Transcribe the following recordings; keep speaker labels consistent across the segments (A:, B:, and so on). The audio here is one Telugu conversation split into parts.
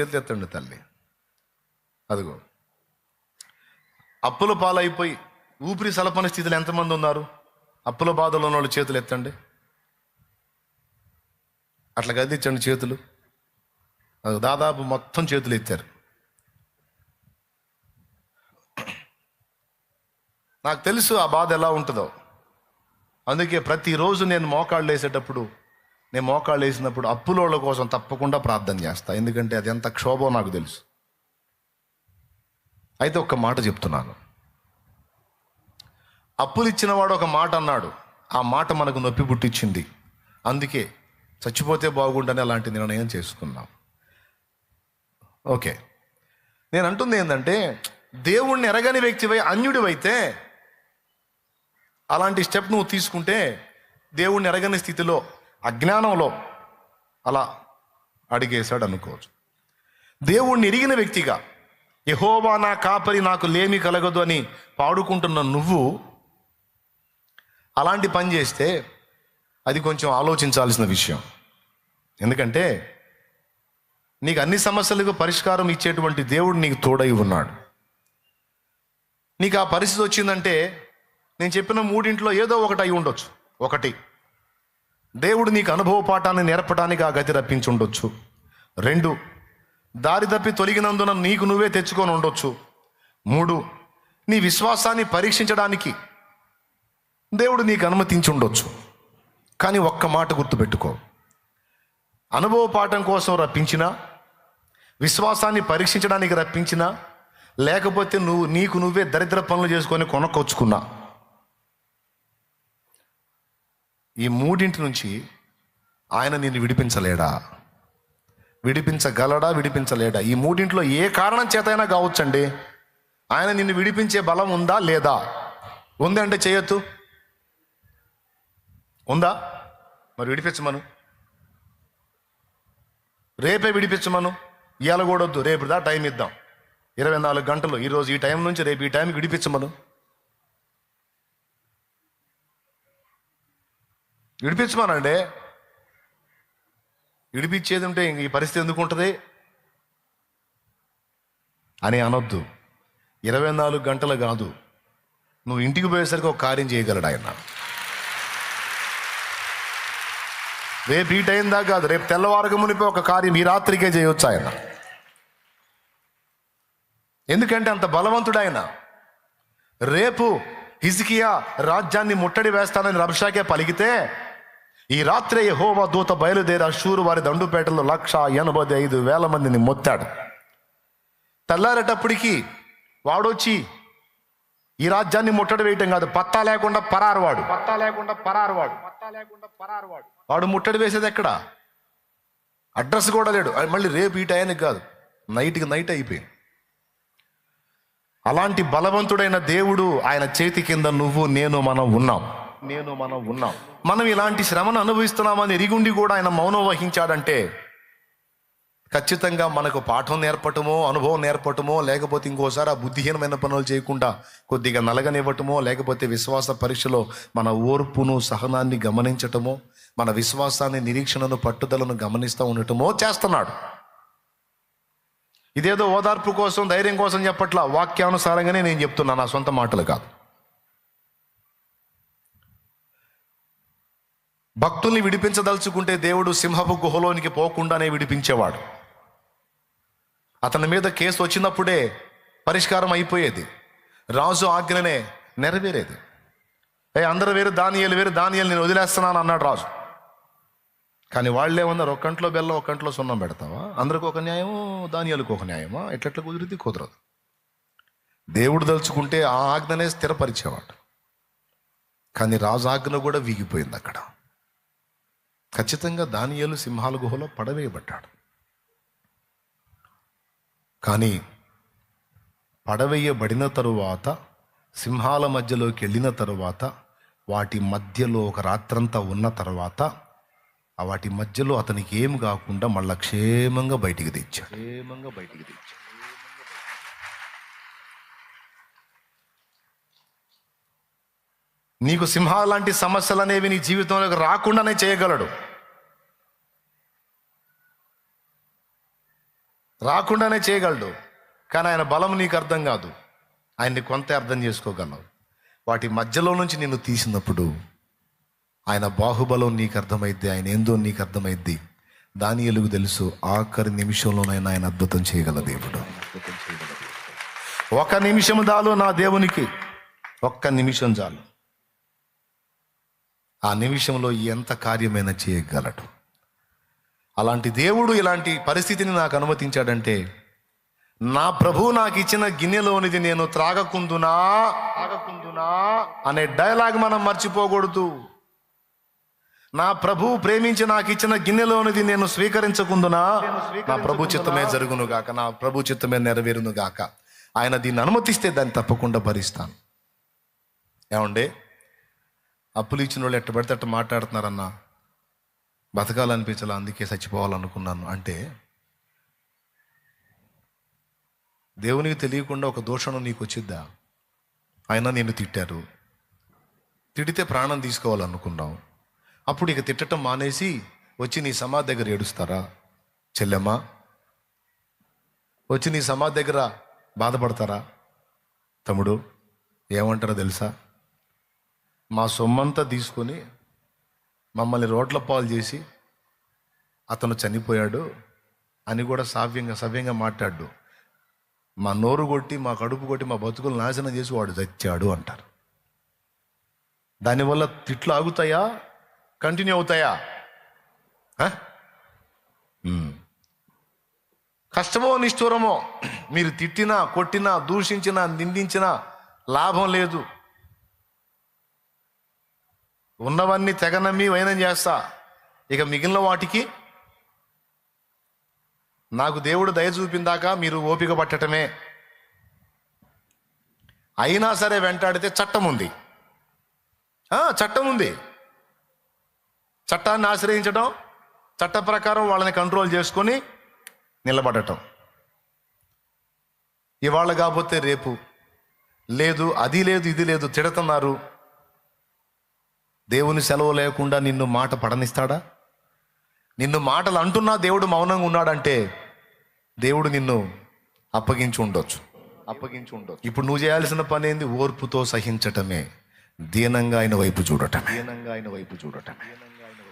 A: చేతులెత్తండి తల్లి. అదిగో. అప్పుల పాలైపోయి ఊపిరి సలపని స్థితిలో ఎంతమంది ఉన్నారు? అప్పుల బాధలో ఉన్న వాళ్ళు చేతులు ఎత్తండి. అట్లా గదిచ్చండి చేతులు. అది దాదాపు మొత్తం చేతులు ఎత్తారు. నాకు తెలుసు ఆ బాధ ఎలా ఉంటుందో. అందుకే ప్రతిరోజు నేను మోకాళ్ళు వేసేటప్పుడు నేను మోకాళ్ళు వేసినప్పుడు అప్పులోళ్ళ కోసం తప్పకుండా ప్రార్థన చేస్తా. ఎందుకంటే అది ఎంత క్షోభో నాకు తెలుసు. అయితే ఒక్క మాట చెప్తున్నాను. అప్పులు ఇచ్చినవాడు ఒక మాట అన్నాడు. ఆ మాట మనకు నొప్పి పుట్టించింది. అందుకే చచ్చిపోతే బాగుండని అలాంటి నిర్ణయం చేసుకున్నాం. ఓకే. నేను అంటుంది ఏంటంటే దేవుణ్ణి ఎరగని వ్యక్తివై అన్యుడివైతే అలాంటి స్టెప్ నువ్వు తీసుకుంటే దేవుణ్ణి ఎరగని స్థితిలో అజ్ఞానంలో అలా అడిగేశాడు అనుకోవచ్చు. దేవుణ్ణి ఎరిగిన వ్యక్తిగా యహోవా నా కాపరి నాకు లేమి కలగదు అని పాడుకుంటున్న నువ్వు అలాంటి పని చేస్తే అది కొంచెం ఆలోచించాల్సిన విషయం. ఎందుకంటే నీకు అన్ని సమస్యలకు పరిష్కారం ఇచ్చేటువంటి దేవుడు నీకు తోడై ఉన్నాడు. నీకు ఆ పరిస్థితి వచ్చిందంటే నేను చెప్పిన మూడింట్లో ఏదో ఒకటి అయి ఉండొచ్చు. ఒకటి. దేవుడు నీకు అనుభవ పాఠాన్ని నేర్పడానికి ఆ గతి రప్పించుండొచ్చు. రెండు దారి తప్పి తొలగినందున నీకు నువ్వే తెచ్చుకొని ఉండొచ్చు. మూడు నీ విశ్వాసాన్ని పరీక్షించడానికి దేవుడు నీకు అనుమతించి ఉండొచ్చు కానీ ఒక్క మాట గుర్తుపెట్టుకో. అనుభవ పాఠం కోసం రప్పించినా విశ్వాసాన్ని పరీక్షించడానికి రప్పించినా లేకపోతే నువ్వు నీకు నువ్వే దరిద్ర పనులు చేసుకొని కొనకొచ్చుకున్నా. ఈ మూడింటి నుంచి ఆయన నిన్ను విడిపించలేడా? విడిపించగలడా? విడిపించలేడా? ఈ మూడింట్లో ఏ కారణం చేతైనా కావచ్చండి. ఆయన నిన్ను విడిపించే బలం ఉందా? లేదా? ఉందంటే అంటే చేయొద్దు. ఉందా? మరి విడిపించమను. రేపే విడిపించమను. ఇవాళ కూడా వద్దు రేపు దా టైం ఇద్దాం. ఇరవై నాలుగు గంటలు. ఈరోజు ఈ టైం నుంచి రేపు ఈ టైంకి విడిపించమను. విడిపించమనండి. విడిపించేది ఉంటే ఇంక ఈ పరిస్థితి ఎందుకు ఉంటుంది? అని అనొద్దు. ఇరవై నాలుగు గంటలు కాదు. నువ్వు ఇంటికి పోయేసరికి ఒక కార్యం చేయగలడు ఆయన. రేపు ఈ టైం దాకా కాదు రేపు తెల్లవారుగా మునిపే ఒక కార్యం ఈ రాత్రికే చేయొచ్చు ఆయన. ఎందుకంటే అంత బలవంతుడు ఆయన. రేపు హిజికియా రాజ్యాన్ని ముట్టడి వేస్తానని రబ్షాకే పలికితే ఈ రాత్రే యెహోవా దూత బయలుదేరి అషూరు వారి దండుపేటలో లక్ష ఎనభై ఐదు వేల మందిని మొత్తాడు. తెల్లారేటప్పటికి వాడొచ్చి ఈ రాజ్యాన్ని ముట్టడి వేయటం కాదు పత్తా లేకుండా పరారువాడు. పత్తా లేకుండా పరారువాడు. పత్తా లేకుండా పరారువాడు. వాడు ముట్టడి వేసేది ఎక్కడ? అడ్రస్ కూడా లేడు. అది మళ్ళీ రేపు ఈ టైంకి కాదు. నైట్కి నైట్ అయిపోయింది. అలాంటి బలవంతుడైన దేవుడు ఆయన చేతి కింద నువ్వు నేను మనం ఉన్నాం. నేను మనం ఉన్నాం. మనం ఇలాంటి శ్రమను అనుభవిస్తున్నామని ఎరిగుండి కూడా ఆయన మౌనం వహించాడంటే ఖచ్చితంగా మనకు పాఠం నేర్పటమో అనుభవం నేర్పటమో లేకపోతే ఇంకోసారి ఆ బుద్ధిహీనమైన పనులు చేయకుండా కొద్దిగా నలగనివ్వటమో లేకపోతే విశ్వాస పరీక్షలో మన ఓర్పును సహనాన్ని గమనించటమో మన విశ్వాసాన్ని నిరీక్షణను పట్టుదలను గమనిస్తూ ఉండటమో చేస్తున్నాడు. ఇదేదో ఓదార్పు కోసం ధైర్యం కోసం చెప్పట్లా వాక్యానుసారంగానే నేను చెప్తున్నా నా సొంత మాటలు కాదు. భక్తుల్ని విడిపించదలుచుకుంటే దేవుడు సింహపు గుహలోనికి పోకుండానే విడిపించేవాడు. అతని మీద కేసు వచ్చినప్పుడే పరిష్కారం అయిపోయేది. రాజు ఆజ్ఞనే నెరవేరేది. ఏ అందరూ వేరు దానియాలు వేరు దానియాలు నేను వదిలేస్తున్నాను అన్నాడు రాజు. కానీ వాళ్ళే ఉన్నారు ఒకంట్లో బెల్లం ఒకంట్లో సున్నం పెడతావా? అందరికి ఒక న్యాయం దానియాలకు ఒక న్యాయమా? ఎట్లెట్లా కుదిరితే కుదరదు. దేవుడు దలుచుకుంటే ఆ ఆజ్ఞనే స్థిరపరిచేవాడు. కానీ రాజు ఆజ్ఞ కూడా వీగిపోయింది అక్కడ. ఖచ్చితంగా దానియాలు సింహాల గుహలో పడవేయబడ్డాడు. కానీ పడవేయబడిన తరువాత సింహాల మధ్యలోకి వెళ్ళిన తరువాత వాటి మధ్యలో ఒక రాత్రంతా ఉన్న తర్వాత వాటి మధ్యలో అతనికి ఏం కాకుండా మళ్ళా క్షేమంగా బయటికి తెచ్చాడు. క్షేమంగా బయటికి తెచ్చాడు. నీకు సింహాల లాంటి సమస్యలు అనేవి నీ జీవితంలోకి రాకుండానే చేయగలడు. రాకుండానే చేయగలడు. కానీ ఆయన బలం నీకు అర్థం కాదు. ఆయన్ని కొంత అర్థం చేసుకోగలవు. వాటి మధ్యలో నుంచి నిన్ను తీసినప్పుడు ఆయన బాహుబలం నీకు అర్థమైద్ది ఆయన ఏందో నీకు అర్థమైద్ది. దాని ఎలుగు తెలుసు ఆఖరి నిమిషంలోనైనా ఆయన అద్భుతం చేయగల దేవుడు. ఒక నిమిషం చాలు నా దేవునికి. ఒక్క నిమిషం చాలు. ఆ నిమిషంలో ఎంత కార్యమైనా చేయగలడు. అలాంటి దేవుడు ఇలాంటి పరిస్థితిని నాకు అనుమతించాడంటే నా ప్రభు నాకు ఇచ్చిన గిన్నెలోనిది నేను త్రాగకుందునా త్రాగకుందునా అనే డైలాగ్ మనం మర్చిపోకూడదు. నా ప్రభు ప్రేమించి నాకు ఇచ్చిన గిన్నెలోనిది నేను స్వీకరించకుందునా నా ప్రభు చిత్తమే జరుగును గాక నా ప్రభు చిత్తమే నెరవేరును గాక ఆయన దీన్ని అనుమతిస్తే దాన్ని తప్పకుండా భరిస్తాను. ఏమండే? అప్పులు ఇచ్చిన వాళ్ళు ఎట్ట పడితే అట్ట మాట్లాడుతున్నారన్నా. బతకాలనిపించాలి అందుకే చచ్చిపోవాలనుకున్నాను. అంటే దేవునికి తెలియకుండా ఒక దోషణం నీకు వచ్చిద్దా అయినా నేను తిట్టారు. తిడితే ప్రాణం తీసుకోవాలనుకున్నావు. అప్పుడు ఇక తిట్టడం మానేసి వచ్చి నీ సమాధి దగ్గర ఏడుస్తారా? చెల్లెమ్మా వచ్చి నీ సమాధి దగ్గర బాధపడతారా? తమ్ముడు ఏమంటారో తెలుసా? మా సొమ్మంతా తీసుకొని మమ్మల్ని రోడ్ల పాలు చేసి అతను చనిపోయాడు అని కూడా సావ్యంగా సవ్యంగా మాట్లాడు. మా నోరు కొట్టి మా కడుపు కొట్టి మా బతుకులు నాశనం చేసి వాడు చచ్చాడు అంటారు. దానివల్ల తిట్లు ఆగుతాయా? కంటిన్యూ అవుతాయా? కష్టమో నిష్ఠూరమో మీరు తిట్టినా కొట్టినా దూషించినా నిందించినా లాభం లేదు. ఉన్నవన్నీ తెగనమ్మి వైనం చేస్తా. ఇక మిగిలిన వాటికి నాకు దేవుడు దయ చూపిందాక మీరు ఓపిక పట్టటమే. అయినా సరే వెంటాడితే చట్టం ఉంది. చట్టం ఉంది. చట్టాన్ని ఆశ్రయించడం చట్ట ప్రకారం వాళ్ళని కంట్రోల్ చేసుకొని నిలబడటం. ఇవాళ కాకపోతే రేపు. లేదు అది లేదు ఇది లేదు తిడుతున్నారు. దేవుని సెలవు లేకుండా నిన్ను మాట పడనిస్తాడా? నిన్ను మాటలు అంటున్నా దేవుడు మౌనంగా ఉన్నాడంటే దేవుడు నిన్ను అప్పగించి ఉండొచ్చు. అప్పగించి ఉండొచ్చు. ఇప్పుడు నువ్వు చేయాల్సిన పని ఏంది? ఓర్పుతో సహించటమే. దీనంగా ఆయన వైపు చూడటమే. దీనంగా ఆయన వైపు చూడటమే.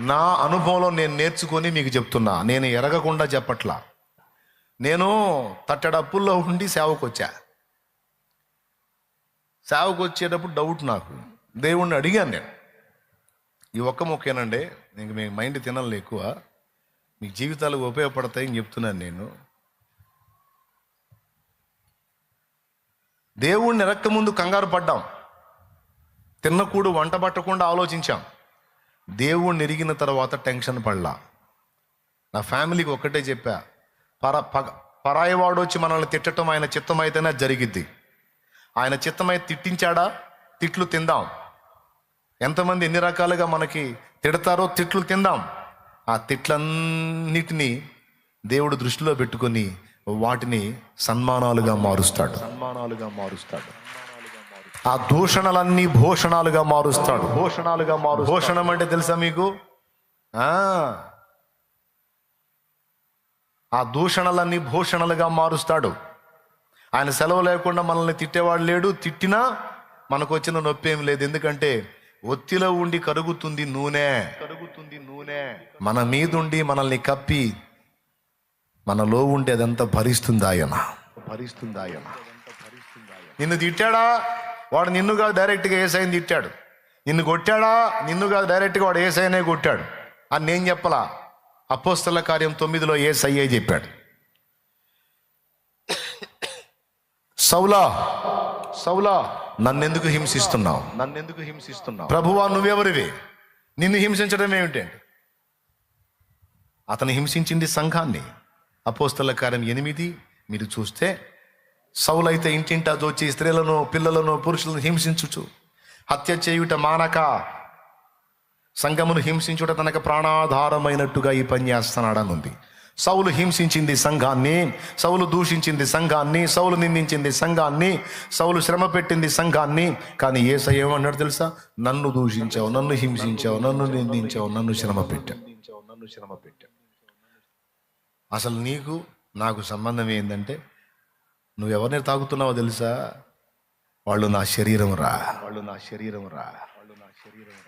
A: నా అనుభవంలో నేను నేర్చుకొని మీకు చెప్తున్నా. నేను ఎరగకుండా చెప్పట్లా. నేను తట్టడప్పుల్లో ఉండి సేవకు వచ్చా సేవకు వచ్చేటప్పుడు డౌట్ నాకు. దేవుణ్ణి అడిగాను నేను. ఈ ఒక్క మొక్కేనండి. ఇంక మీ మైండ్ తినాలి ఎక్కువ. మీ జీవితాలు ఉపయోగపడతాయని చెప్తున్నాను నేను. దేవుణ్ణి ఎరక్క ముందు కంగారు పడ్డాం. తిన్నకూడు వంట పట్టకుండా ఆలోచించాం. దేవుణ్ణి ఎరిగిన తర్వాత టెన్షన్ పడలా. నా ఫ్యామిలీకి ఒక్కటే చెప్పా. పర పగ పరాయివాడు వచ్చి మనల్ని తిట్టడం ఆయన చిత్తం అయితేనే జరిగిద్ది. ఆయన చిత్తమై తిట్టించాడా? తిట్లు తిందాం. ఎంతమంది ఎన్ని రకాలుగా మనకి తిడతారో తిట్లు తిందాం. ఆ తిట్లన్నిటినీ దేవుడు దృష్టిలో పెట్టుకొని వాటిని సన్మానాలుగా మారుస్తాడు. సన్మానాలుగా మారుస్తాడు. ఆ దూషణలన్నీ భూషణాలుగా మారుస్తాడు. భూషణాలుగా మారు భూషణం అంటే తెలుసా మీకు? ఆ. ఆ దూషణలన్నీ భూషణలుగా మారుస్తాడు. ఆయన సెలవు లేకుండా మనల్ని తిట్టేవాడు లేడు. తిట్టినా మనకు వచ్చిన నొప్పి ఏం లేదు. ఎందుకంటే ఒత్తిలో ఉండి కరుగుతుంది నూనె. కరుగుతుంది నూనె. మన మీదుండి మనల్ని కప్పి మనలో ఉండేదంతా భరిస్తుంది ఆయన. భరిస్తుంది ఆయన. నిన్ను తిట్టాడా? వాడు నిన్ను కాదు డైరెక్ట్గా ఏసైని తిట్టాడు. నిన్ను కొట్టాడా? నిన్ను కాదు డైరెక్ట్గా వాడు ఏసైనే కొట్టాడు. అని నేను చెప్పలా. అపోస్తల కార్యం తొమ్మిదిలో ఏసయ్యే చెప్పాడు. సౌలా సౌలా నన్నెందుకు హింసిస్తున్నావు? నన్నెందుకు హింసిస్తున్నావు? ప్రభువా నువ్వెవరివి? నిన్ను హింసించడం ఏమిటండి? అతను హింసించింది సంఘాన్ని. అపోస్తల కార్యం ఎనిమిది. మీరు చూస్తే సౌలైతే ఇంటింటా దోచి స్త్రీలను పిల్లలను పురుషులను హింసించుచు హత్య చేయుట మానక. సంఘమును హింసించుట తనకు ప్రాణాధారమైనట్టుగా ఈ పని చేస్తున్నాడని ఉంది సౌలు హింసించింది సంఘాన్ని సౌలు దూషించింది సంఘాన్ని సౌలు నిందించింది సంఘాన్ని సౌలు శ్రమ పెట్టింది సంఘాన్ని. కానీ ఏస ఏమన్నాడు తెలుసా? నన్ను దూషించావు నన్ను హింసించావు నన్ను నిందించావు నన్ను శ్రమ పెట్టావు నన్ను శ్రమ పెట్టావు అసలు నీకు నాకు సంబంధం ఏంటంటే నువ్వు ఎవరిని తాగుతున్నావో తెలుసా? వాళ్ళు నా శరీరం రా. వాళ్ళు నా శరీరం రా. వాళ్ళు నా శరీరం రా.